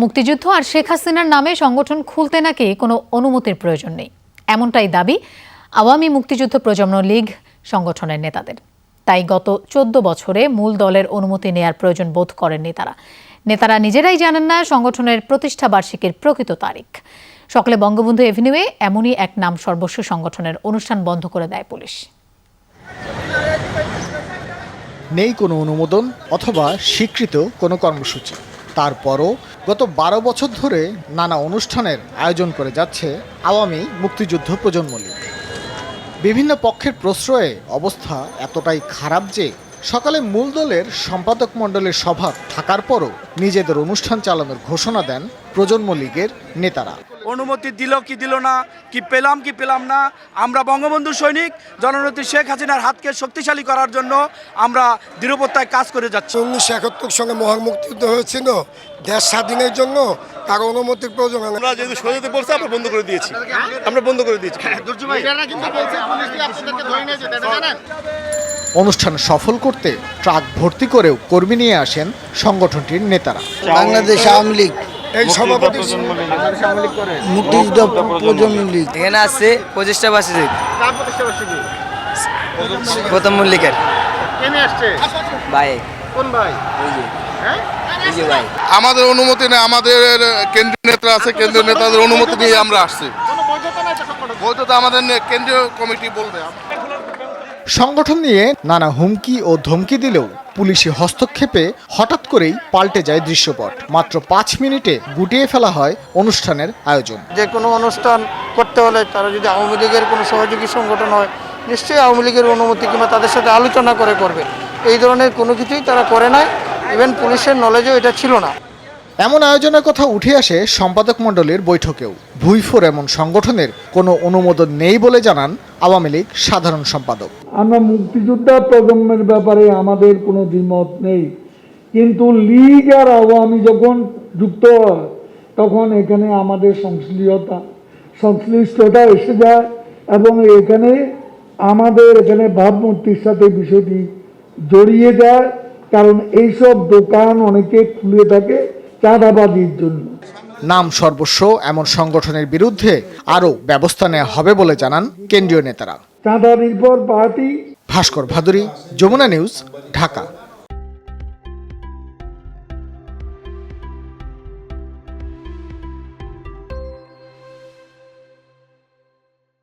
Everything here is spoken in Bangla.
মুক্তিযুদ্ধ আর শেখ হাসিনার নামে সংগঠন খুলতে নাকি কোনো অনুমতির প্রয়োজন নেই। এমনটাই দাবি আওয়ামী মুক্তিযুদ্ধ প্রজন্ম লীগ সংগঠনের নেতাদের। তাই গত চোদ্দ বছরে মূল দলের অনুমতি নেয়ার প্রয়োজন বোধ করেননি তারা। নেতারা নিজেরাই জানেন না সংগঠনের প্রতিষ্ঠা বার্ষিকীর প্রকৃত তারিখ। সকালে বঙ্গবন্ধু এভিনিউয়ে এমনই এক নাম সর্বস্ব সংগঠনের অনুষ্ঠান বন্ধ করে দেয় পুলিশ। নেই কোনো অনুমোদন অথবা স্বীকৃত কোনো কর্মসূচি। তারপরও গত বারো বছর ধরে নানা অনুষ্ঠানের আয়োজন করে যাচ্ছে আওয়ামী মুক্তিযুদ্ধ প্রজন্ম লীগ। বিভিন্ন পক্ষের প্রশ্রয়ে অবস্থা এতটাই খারাপ যে সকালে মূল দলের সম্পাদক মণ্ডলের সভা থাকার পরও নিজেদের অনুষ্ঠান চালানোর ঘোষণা দেন প্রজন্ম লীগের নেতারা। অনুমতি দিল কি দিল না কি পেলাম কি পেলাম না আমরা বঙ্গবন্ধু সৈনিক জননেত্রী শেখ হাসিনার হাতকে শক্তিশালী করার জন্য আমরা দৃঢ়প্রত্যয় কাজ করে যাচ্ছি। উনিশশো একাত্তর সঙ্গে মহান মুক্তিযুদ্ধ হয়েছিল দেশ স্বাধীনের জন্য কারও অনুমতির প্রয়োজন আমরা যেহেতু সজাতে বলছে আমরা বন্ধ করে দিয়েছি। আমরা বন্ধ করে দিয়েছি। অনুষ্ঠান সফল করতে ট্রাক ভর্তি করেও কর্মী নিয়ে আসেন সংগঠনটির নেতারা। বাংলাদেশ আওয়ামী লীগ। এই সভাপতি মুক্তিযুদ্ধ প্রজন্ম লীগ। এখানে আছে প্রচেষ্টা বাসী প্রথম মল্লিকের ভাই। কোন ভাই? এই যে। ভাই। আমাদের অনুমতি নেই আমাদের কেন্দ্রীয় নেতা আছে কেন্দ্রীয় নেতাদের অনুমতি নিয়ে আমরা আসছি। বৈধতা আমাদের কেন্দ্রীয় কমিটি বলবে। সংগঠন নিয়ে নানা হুমকি ও ধমকি দিলেও পুলিশি হস্তক্ষেপে হঠাৎ করেই পাল্টে যায় দৃশ্যপট। মাত্র পাঁচ মিনিটে গুটিয়ে ফেলা হয় অনুষ্ঠানের আয়োজন। যে কোনো অনুষ্ঠান করতে হলে তারা যদি আওয়ামী লীগের কোনো সহযোগী সংগঠন হয়, নিশ্চয়ই আওয়ামী লীগের অনুমতি কিংবা তাদের সাথে আলোচনা করে করবে। এই ধরনের কোনো কিছুই তারা করে নাই। ইভেন পুলিশের নলেজও এটা ছিল না। এমন আয়োজনের কথা উঠে আসে সম্পাদক মণ্ডলীর বৈঠকেও। ভুইফোর এমন সংগঠনের কোনো অনুমোদন নেই বলে জানান আওয়ামী লীগ সাধারণ সম্পাদক। আমরা মুক্তিযোদ্ধা প্রজন্মের ব্যাপারে আমাদের কোনো দ্বিমত নেই। কিন্তু লীগ আর আওয়ামী যখন যুক্ত হয়, তখন এখানে আমাদের সংশ্লিষ্টতা সংশ্লিষ্টতা এসে যায় এবং এখানে আমাদের এখানে ভাবমূর্তির সাথে বিষয়টি জড়িয়ে যায়। কারণ এইসব দোকান অনেকে খুলে থাকে চাঁদাবাজির জন্য। নাম সর্বস্ব এমন সংগঠনের বিরুদ্ধে আরও ব্যবস্থা নেওয়া হবে বলে জানান কেন্দ্রীয় নেতারা। চাঁদা নির্ভর পার্টি ভাস্কর ভাদুরী যমুনা নিউজ ঢাকা।